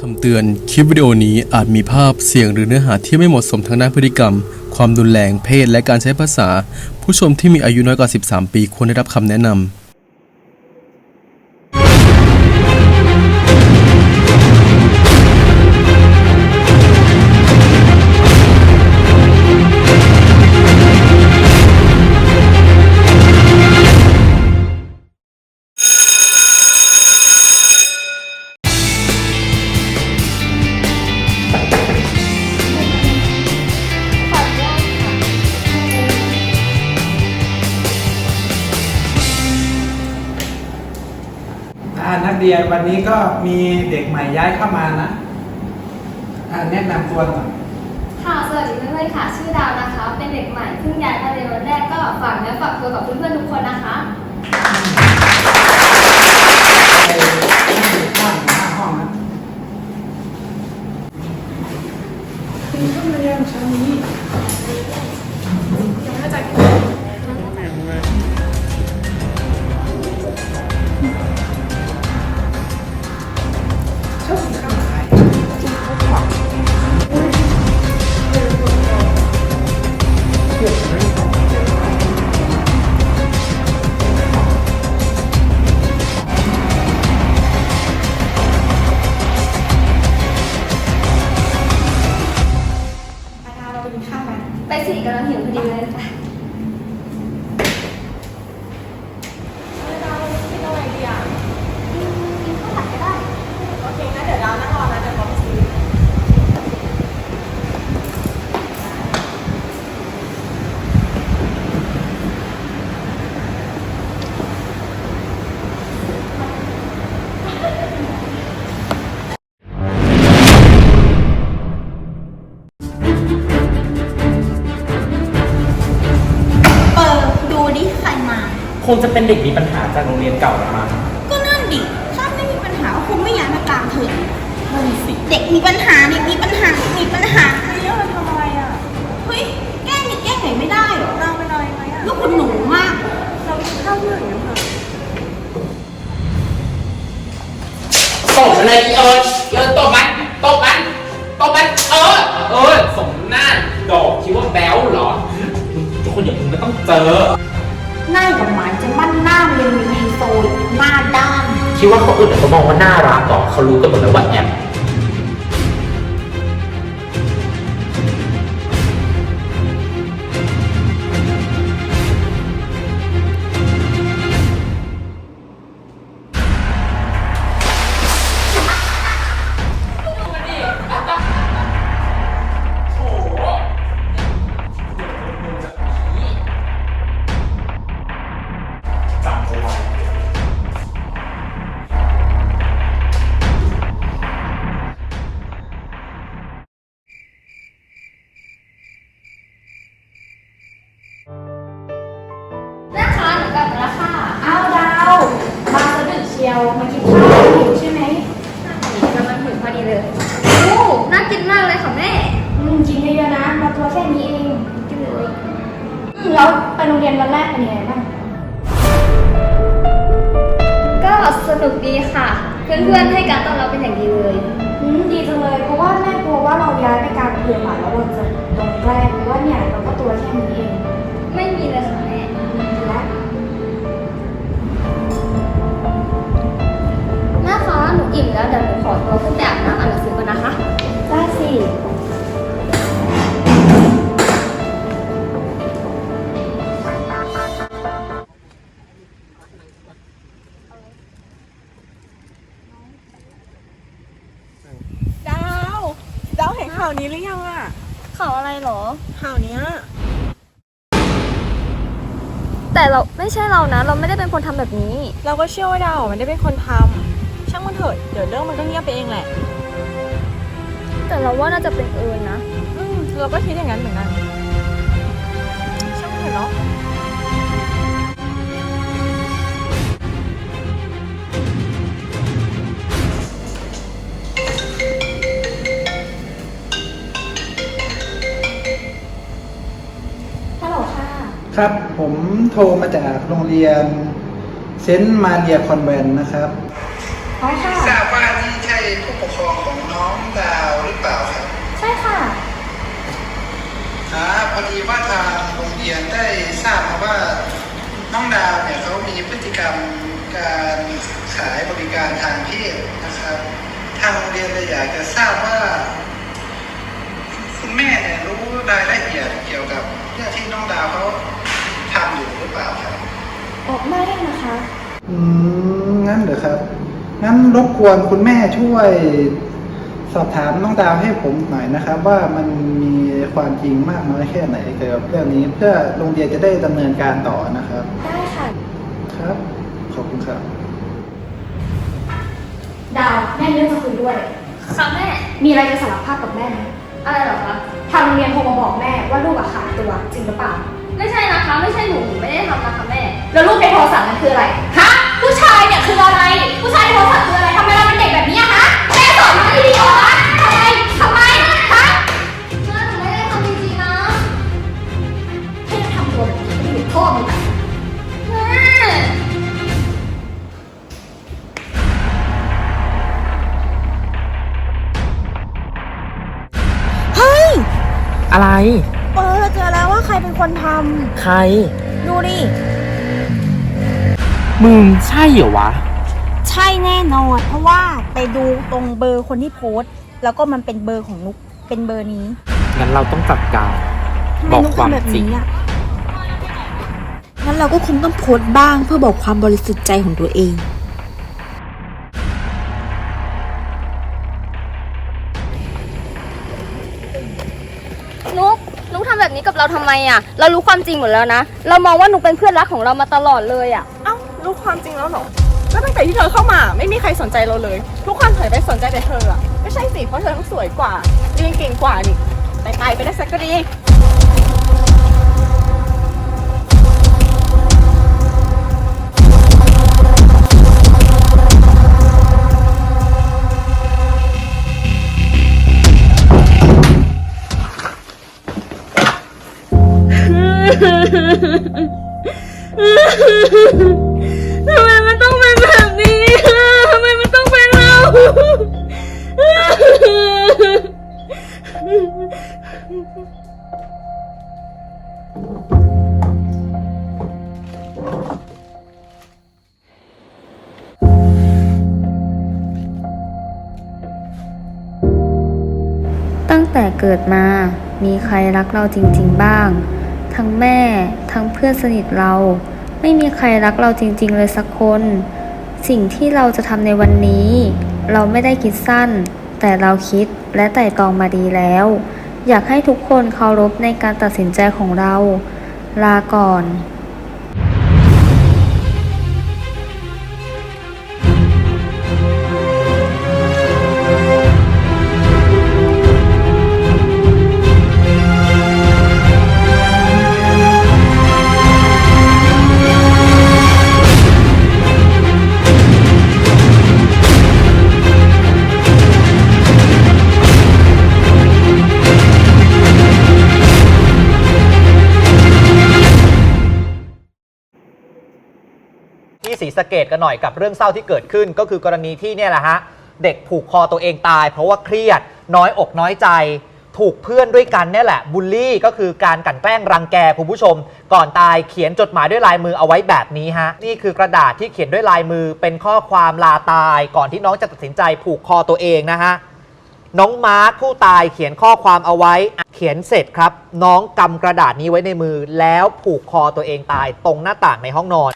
คำเตือน คลิปวิดีโอนี้อาจมีภาพเสียงหรือเนื้อหาที่ไม่เหมาะสมทางด้านพฤติกรรม ความรุนแรงเพศ และการใช้ภาษา ผู้ชมที่มีอายุน้อยกว่า 13 ปีควรได้รับคำแนะนำ เรียนวันนี้ก็มีเด็กใหม่ย้ายเข้ามานะอ่าแนะนำตัวหน่อยค่ะ สวัสดีเพื่อนๆค่ะ ชื่อดาวนะคะ เป็นเด็กใหม่เพิ่งย้ายมาเรียนวันแรกก็ฝากเนื้อฝากตัวกับเพื่อนๆทุกคนนะคะ กำลังหิวพอดีเลยค่ะ คงจะเป็นเด็กมีปัญหาจากโรงเรียนเก่าละมั้งก็นั่นดิ ถ้าไม่มีปัญหาก็คงไม่ย้ายมากลางเทอมนั่นสิเด็กมีปัญหาเด็กมีปัญหาเด็กมีปัญหาเรื่องเราทำอะไรอะ เฮ้ย แกล้งนี่แกล้งไหนไม่ได้หรอ เราเป็นอะไรไหมอะลูกคุณหนูมาก เรากินข้าวเยอะอย่างนั้นเหรอตบเลยอีเอิร์ดเอิร์ดตบมันตบมันตบมันเออเออสมหน้าดอกคิดว่าแบ๊วเหรอทุกคนอย่างมึงไม่ต้องเจอ มีไฮโซหน้าด้าน คิดว่าเขาอื่นเขามองว่าน่ารักก่อเขารู้กันหมดแล้วว่าแอบ นี้เองกินเลยอืมแล้วไปโรงเรียนวันแรกเป็นยังไงบ้าง ก็สนุกดีค่ะ เพื่อนๆให้การต้อนรับเป็นอย่างดีเลย อืมดีจังเลยเพราะว่าแม่กลัวว่าเราย้ายไปกลางเดือนหมาแล้วเราจะโดนแกล้งเพราะว่าเนี่ยเราก็ตัวแค่นี้เอง ไม่มีเลยค่ะ ข่าวนี้หรือยังอะ ข่าวอะไรหรอ ข่าวเนี้ย แต่เราไม่ใช่เรานะ เราไม่ได้เป็นคนทำแบบนี้ เราก็เชื่อว่าดาวมันได้เป็นคนทำช่างมันเถอะเดี๋ยวเรื่องมันก็เงียบไปเองแหละ แต่เราว่าน่าจะเป็นเอิญนะ อืมเราก็คิดอย่างนั้นเหมือนกัน ผมโทรมาจากโรงเรียนเซนต์มาเรียคอนแวนต์นะครับอ๋อค่ะ ทราบว่านี่ใช่ผู้ปกครองของน้องดาวหรือเปล่าครับใช่ค่ะอ่าพอดีว่าทางโรงเรียนได้ทราบมาว่าน้องดาวเนี่ยเขามีพฤติกรรมการขายบริการทางเพศนะครับ ทางโรงเรียนเลยอยากจะทราบว่า คุณแม่เนี่ยรู้รายละเอียดเกี่ยวกับเรื่องที่น้องดาวเขาทำอยู่ หรือเปล่าครับออกไม่นะคะ อืมงั้นเหรอครับ งั้นรบกวนคุณแม่ช่วย สอบถามน้องดาวให้ผมหน่อยนะครับ ว่ามันมีความจริงมากน้อยแค่ไหนเกี่ยวกับเรื่องนี้เพื่อโรงเรียนจะได้ดำเนินการต่อนะครับ ได้ค่ะ ครับ ขอบคุณครับ ดาวแม่มีเรื่องจะคุยด้วย ค่ะแม่ มีอะไรจะสารภาพกับแม่ไหมอะไรเหรอคะทางโรงเรียนโทรมาบอกแม่ ว่าลูกอะขาดตัวจริงหรือเปล่า ไม่ใช่นะคะ ไม่ใช่หนูหนูไม่ได้ทำนะคะแม่ แล้วรูปในโทรศัพท์นั้นคืออะไร ฮะ ผู้ชายเนี่ยคืออะไร ผู้ชายในโทรศัพท์คืออะไรทำไมเราเป็นเด็กแบบนี้อะฮะ แม่สอนมาดีๆเหรอฮะทำไมทำไมฮะแม่หนูไม่ได้ทำจริงๆนะแค่ทำตัวแบบนี้ไม่ได้พ่อมึงอะแม่อะไรเออเจอแล้วว่าใครเป็นคนทใครำดูดิ มึงใช่เหรอวะ ใช่แน่นอน เพราะว่าไปดูตรงเบอร์คนที่โพสต์ แล้วก็มันเป็นเบอร์ของนุกเป็นเบอร์นี้งั้นเราต้องจัดการทำไมบอกนุกความทำแบบจริง นี้อะงั้นเราก็คงต้องโพสต์บ้างเพื่อบอกความบริสุทธิ์ใจของตัวเอง แบบนี้กับเราทำไมอะ เรารู้ความจริงหมดแล้วนะ เรามองว่านุกเป็นเพื่อนรักของเรามาตลอดเลยอะ เอ้ารู้ความจริงแล้วเหรอก็ตั้งแต่ที่เธอเข้ามาไม่มีใครสนใจเราเลย ทุกคนหันไปสนใจแต่เธออะไม่ใช่สิเพราะเธอต้องสวยกว่าเรียนเก่งกว่านี่แต่ตายไปได้สักก็ดี ทำไมมันต้องเป็นแบบนี้ ทำไมมันต้องเป็นเรา ตั้งแต่เกิดมา มีใครรักเราจริง ๆ บ้าง ทั้งแม่ ทั้งเพื่อนสนิทเรา ไม่มีใครรักเราจริง ๆ เลยสักคน สิ่งที่เราจะทำในวันนี้ เราไม่ได้คิดสั้น แต่เราคิดและไต่ตองมาดีแล้ว อยากให้ทุกคนเคารพในการตัดสินใจของเรา ลาก่อน ศรีสะเกดกันหน่อยกับเรื่องเศร้าที่เกิดขึ้น ก็คือกรณีที่เนี่ยแหละฮะเด็กผูกคอตัวเองตาย เพราะว่าเครียดน้อยอกน้อยใจ ถูกเพื่อนด้วยกันเนี่ยแหละบูลลี่ก็คือการกลั่นแกล้งรังแกคุณผู้ชม ก่อนตายเขียนจดหมายด้วยลายมือเอาไว้แบบนี้ฮะนี่คือกระดาษที่เขียนด้วยลายมือเป็นข้อความลาตาย ก่อนที่น้องจะตัดสินใจผูกคอตัวเองนะฮะน้องมาร์คผู้ตายเขียนข้อความเอาไว้ เขียนเสร็จครับ น้องกำกระดาษนี้ไว้ในมือ แล้วผูกคอตัวเองตายตรงหน้าต่างในห้องนอน